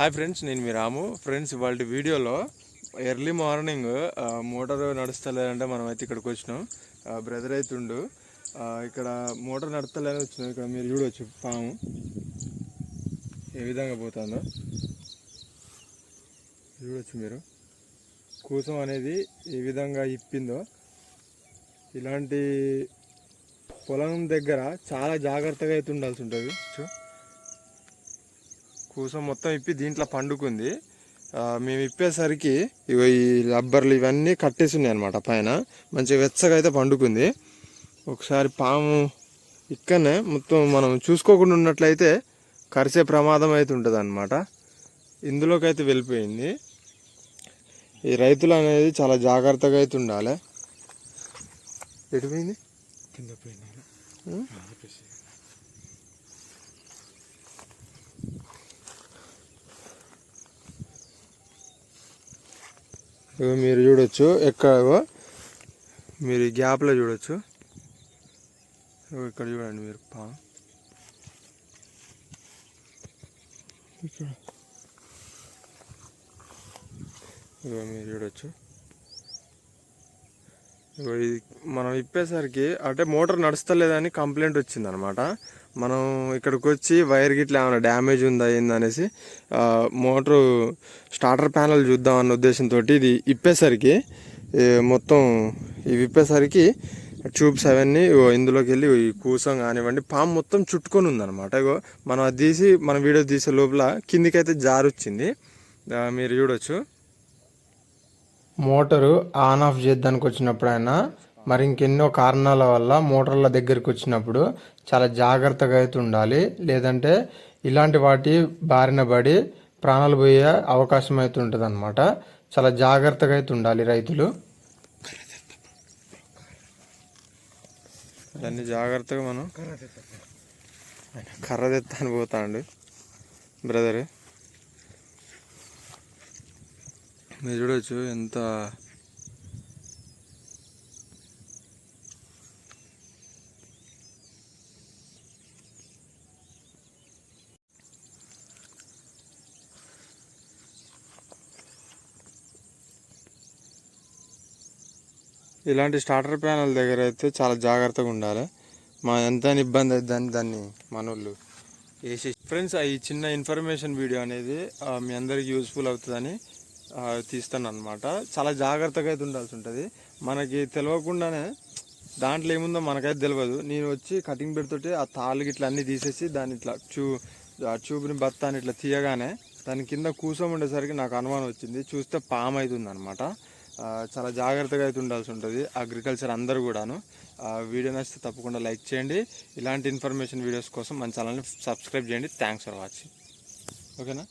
Hi friends నేను మీ రాము. Friends ఇవాళ వీడియోలో ఎర్లీ మార్నింగ్ మోటార్ నడుస్తలేదంటే మనం అయితే ఇక్కడికి వచ్చినాం. బ్రదర్ అవుతుండు ఉండు. ఇక్కడ మోటార్ నడుస్తలేదని వచ్చినాం. ఇక్కడ మీరు చూడవచ్చు పాము. ఏ విధంగా పోతుందో. చూడవచ్చు మీరు. కూసం అనేది ఏ విధంగా ఇప్పిందో. ఇలాంటి పొలం దగ్గర చాలా జాగ్రత్తగా అయితే ఉండాల్సి ఉంటుంది. చూ. కూసం మొత్తం ఇప్పి దీంట్లో పండుకుంది. మేము ఇప్పేసరికి ఇగో ఈ రబ్బర్లు ఇవన్నీ కట్టేసి ఉన్నాయి అనమాట పైన. మంచిగా వెచ్చగా అయితే పండుకుంది. ఒకసారి పాము ఇక్కడనే మొత్తం మనం చూసుకోకుండా ఉన్నట్లయితే కరిసే ప్రమాదం అయితే ఉంటుంది అనమాట ఇందులోకి అయితే వెళ్ళిపోయింది. ఈ రైతులు అనేది చాలా జాగ్రత్తగా అయితే ఉండాలి. ఎడిపోయింది కింద పోయినారు ఇగో మీరు చూడొచ్చు ఎక్కడో మీరు ఈ గ్యాప్లో చూడొచ్చు. ఇక్కడ చూడండి మీరు పా. ఇక్కడ ఇగో మీరు చూడొచ్చు. ఇగో ఇది మనం ఇప్పేసరికి అంటే మోటార్ నడుస్తలేదని కంప్లైంట్ వచ్చింది అనమాట మనం ఇక్కడికి వచ్చి వైర్ గిట్ల ఏమైనా డ్యామేజ్ ఉందా ఏందనేసి అనేసి మోటారు స్టార్టర్ ప్యానల్ చూద్దాం అన్న ఉద్దేశంతో ఇది ఇప్పేసరికి మొత్తం ఇవి ఇప్పేసరికి ట్యూబ్స్ అవన్నీ ఇందులోకి వెళ్ళి ఈ కూసం కానివ్వండి పాము మొత్తం చుట్టుకొని ఉందన్నమాట. ఇగో మనం అది తీసి మన వీడియో తీసే లోపల కిందికైతే జారొచ్చింది మీరు చూడొచ్చు. మోటారు ఆన్ ఆఫ్ చేద్దానికి వచ్చినప్పుడైనా మరి ఇంకెన్నో కారణాల వల్ల మోటార్ల దగ్గరికి వచ్చినప్పుడు చాలా జాగ్రత్తగా అయితే ఉండాలి. లేదంటే ఇలాంటి వాటి బారిన పడి ప్రాణాలు పోయే అవకాశం అయితే ఉంటుంది అనమాట చాలా జాగ్రత్తగా అయితే ఉండాలి రైతులు. దాన్ని జాగ్రత్తగా మనం కర్ర తెప్ప పోతా తెత్తాను పోతాండు బ్రదర్. మీరు చూడవచ్చు ఎంత ఇలాంటి స్టార్టర్ ప్యానల్ దగ్గర అయితే చాలా జాగ్రత్తగా ఉండాలి. మా ఎంత ఇబ్బంది అవుతుందని దాన్ని మనోళ్ళు వేసి ఫ్రెండ్స్ ఈ చిన్న ఇన్ఫర్మేషన్ వీడియో అనేది మీ అందరికి యూస్ఫుల్ అవుతుందని తీస్తాను అనమాట చాలా జాగ్రత్తగా అయితే ఉండాల్సి ఉంటుంది. మనకి తెలియకుండానే దాంట్లో ఏముందో మనకైతే తెలియదు నేను వచ్చి కటింగ్ పెడుతుంటే ఆ తాళ్ళు ఇట్లా అన్నీ తీసేసి దాన్ని ఇట్లా చూ చూపుని ట్యూబ్ని బత్తాన్ని ఇట్లా తీయగానే దాని కింద కూసం ఉండేసరికి నాకు అనుమానం వచ్చింది. చూస్తే పాము అవుతుంది అనమాట చాలా జాగ్రత్తగా అయితే ఉండాల్సి ఉంటుంది. అగ్రికల్చర్ అందరూ కూడాను. ఆ, వీడియో నచ్చితే తప్పకుండా లైక్ చేయండి. ఇలాంటి ఇన్ఫర్మేషన్ వీడియోస్ కోసం మన ఛానల్ని సబ్స్క్రైబ్ చేయండి. థ్యాంక్స్ ఫర్ వాచింగ్ ఓకేనా